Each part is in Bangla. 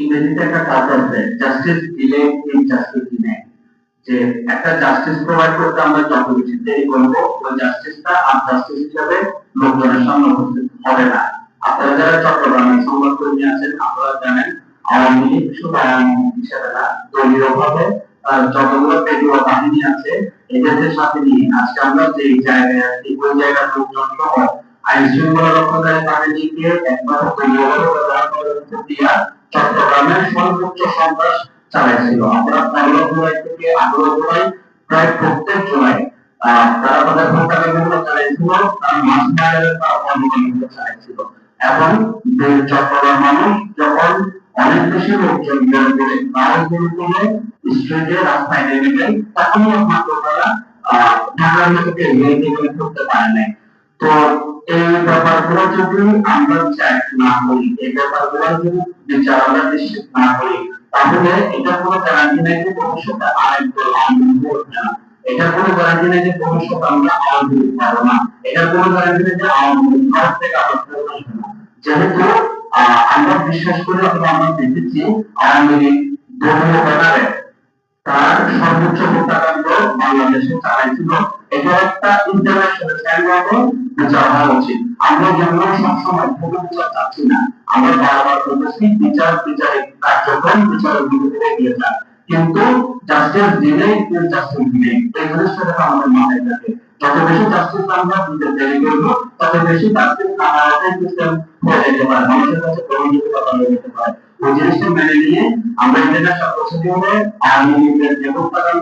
ইংরেজিতে একটা কথা আছে justice delay in justice denied যে একটা জাস্টিস প্রোভাইড করতে আমরা যত বেশি দেরি করব, ওই জাস্টিসটা আর জাস্টিস হিসাবে লোকজনের সামনে উপস্থিত হবে না। আপনারা যারা চট্টগ্রামে সংবাদকর্মী আছেন, আপনারা জানেন, আওয়ামী লীগ শুধু আওয়ামী লীগ হিসেবে না দলীয় ভাবে যতগুলো পেটুয়া বাহিনী আছে এদেরকে সাথে নিয়ে, আজকে আমরা যে জায়গায় আছি, ওই জায়গার লোকজন সহ আইন শৃঙ্খলা রক্ষাকারী বাহিনীকে একমাত্র দলীয়ভাবে ব্যবহার করার মধ্যে চট্টগ্রামের সর্বোচ্চ সন্ত্রাস চালাইছিল। আমরা পনেরো জুলাই থেকে আঠারো জুলাই প্রায় প্রত্যেক জুলাই তারা তাদের হত্যাকাণ্ডগুলো চালাইছিল, তার মাছ তারা কর্মকাণ্ডগুলো চালাইছিল। এবং চট্টগ্রাম মানুষ যখন অনেক বেশি লোকজন বের করে গাড়ি বের করে স্ট্রিটে রাস্তায় নেমে যায় তখনই একমাত্র তারা ঢাকার মধ্যে এগিয়ে করতে পারে নাই। তো এই ব্যাপারগুলো যদি আমরা চেক না করি, এই ব্যাপারগুলো যদি বিচার আমরা নিশ্চিত না করি, তাহলে এটা কোনো গ্যারান্টি নেই যে ভবিষ্যতে আরেক দল করবে না। এটা কোনো গ্যারান্টি নেই যে ভবিষ্যতে আমরা লীগ পাবো না। এটা কোনো গ্যারান্টি নেই যে আওয়ামী ভারত থেকে আবার যেহেতু আমরা বিশ্বাস করি অথবা আমরা দেখেছি আওয়ামী লীগ দলীয় ব্যাপারে তার সর্বোচ্চ হত্যাকাণ্ড বাংলাদেশে চালাইছিল এটা একটা ইন্টারন্যাশনাল বিচার আমরা যেমন বিচার না, আমরা বারবার বিচার বিচারিক কার্যক্রম কিন্তু জাস্টিস দিলে জাস্টিস দিলে, এই জিনিসটা আমাদের মাথায় থাকে। যত বেশি জাস্টিস আমরা দিতে দেরি করব, তত বেশি জাস্টিস আমাদের সিস্টেম হয়ে যেতে পারে মানুষের কাছে গ্রহণযোগ্যতা হয়ে যেতে পারে ওই জিনিসটা মেনে নিয়ে আমরা ইন্টারন্যাশনাল প্রসিডিউরে লীগের যে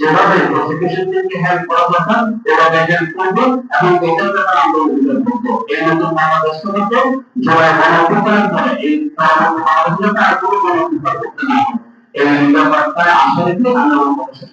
যেভাবে প্রসিকিউশন টিমকে হেল্প করা দরকার এভাবে হেল্প করব এবং এটার ব্যাপারে আমরা অভিযোগ করব এই নতুন বাংলাদেশ থেকে জয় পরে এই বাংলাদেশকে আর কোনো গণঅভ্যুত্থান করতে না এই ব্যাপারটা আসলে আমরা আমার করছি।